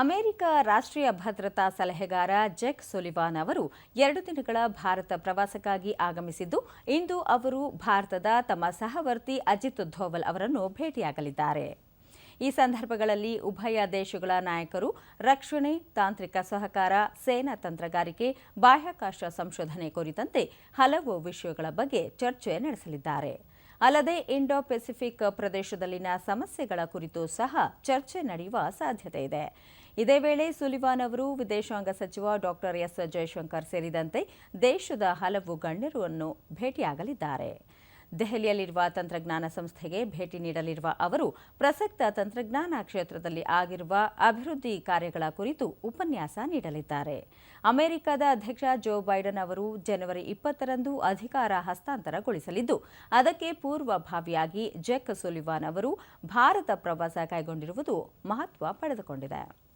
America ರಾಷ್ಟ್ರೀಯ ಭದ್ರತಾ ಸಲಹೆಗಾರ ಜೆಕ್ ಸೊಲಿವಾನ್ ಅವರು ಎರಡು ದಿನಗಳ ಭಾರತ ಪ್ರವಾಸಕ್ಕಾಗಿ ಆಗಮಿಸಿದ್ದು, ಇಂದು ಅವರು ಭಾರತದ ತಮ್ಮ ಸಹವರ್ತಿ ಅಜಿತ್ ಧೋವಲ್ ಅವರನ್ನು ಭೇಟಿಯಾಗಲಿದ್ದಾರೆ. ಈ ಸಂದರ್ಭಗಳಲ್ಲಿ ಉಭಯ ದೇಶಗಳ ನಾಯಕರು ರಕ್ಷಣೆ, ತಾಂತ್ರಿಕ ಸಹಕಾರ, ಸೇನಾ ತಂತ್ರಗಾರಿಕೆ, ಬಾಹ್ಯಾಕಾಶ ಸಂಶೋಧನೆ ಕುರಿತಂತೆ ಹಲವು ವಿಷಯಗಳ ಬಗ್ಗೆ ಚರ್ಚೆ ನಡೆಸಲಿದ್ದಾರೆ. ಅಲ್ಲದೆ ಇಂಡೋ ಪೆಸಿಫಿಕ್ ಪ್ರದೇಶದಲ್ಲಿನ ಸಮಸ್ಯೆಗಳ ಕುರಿತು ಸಹ ಚರ್ಚೆ ನಡೆಯುವ ಸಾಧ್ಯತೆ ಇದೆ. ಇದೇ ವೇಳೆ ಸುಲಿವಾನ್ ಅವರು ವಿದೇಶಾಂಗ ಸಚಿವ ಡಾಕ್ಟರ್ ಎಸ್ ಜಯಶಂಕರ್ ಸೇರಿದಂತೆ ದೇಶದ ಹಲವು ಗಣ್ಯರನ್ನು ಭೇಟಿಯಾಗಲಿದ್ದಾರೆ. ದೆಹಲಿಯಲ್ಲಿರುವ ತಂತ್ರಜ್ಞಾನ ಸಂಸ್ಥೆಗೆ ಭೇಟಿ ನೀಡಲಿರುವ ಅವರು, ಪ್ರಸಕ್ತ ತಂತ್ರಜ್ಞಾನ ಕ್ಷೇತ್ರದಲ್ಲಿ ಆಗಿರುವ ಅಭಿವೃದ್ಧಿ ಕಾರ್ಯಗಳ ಕುರಿತು ಉಪನ್ಯಾಸ ನೀಡಲಿದ್ದಾರೆ. ಅಮೆರಿಕದ ಅಧ್ಯಕ್ಷ ಜೋ ಬೈಡನ್ ಅವರು ಜನವರಿ ಇಪ್ಪತ್ತರಂದು ಅಧಿಕಾರ ಹಸ್ತಾಂತರಗೊಳಿಸಲಿದ್ದು, ಅದಕ್ಕೆ ಪೂರ್ವಭಾವಿಯಾಗಿ ಜೆಕ್ ಸುಲಿವಾನ್ ಅವರು ಭಾರತ ಪ್ರವಾಸ ಕೈಗೊಂಡಿರುವುದು ಮಹತ್ವ ಪಡೆದುಕೊಂಡಿದೆ.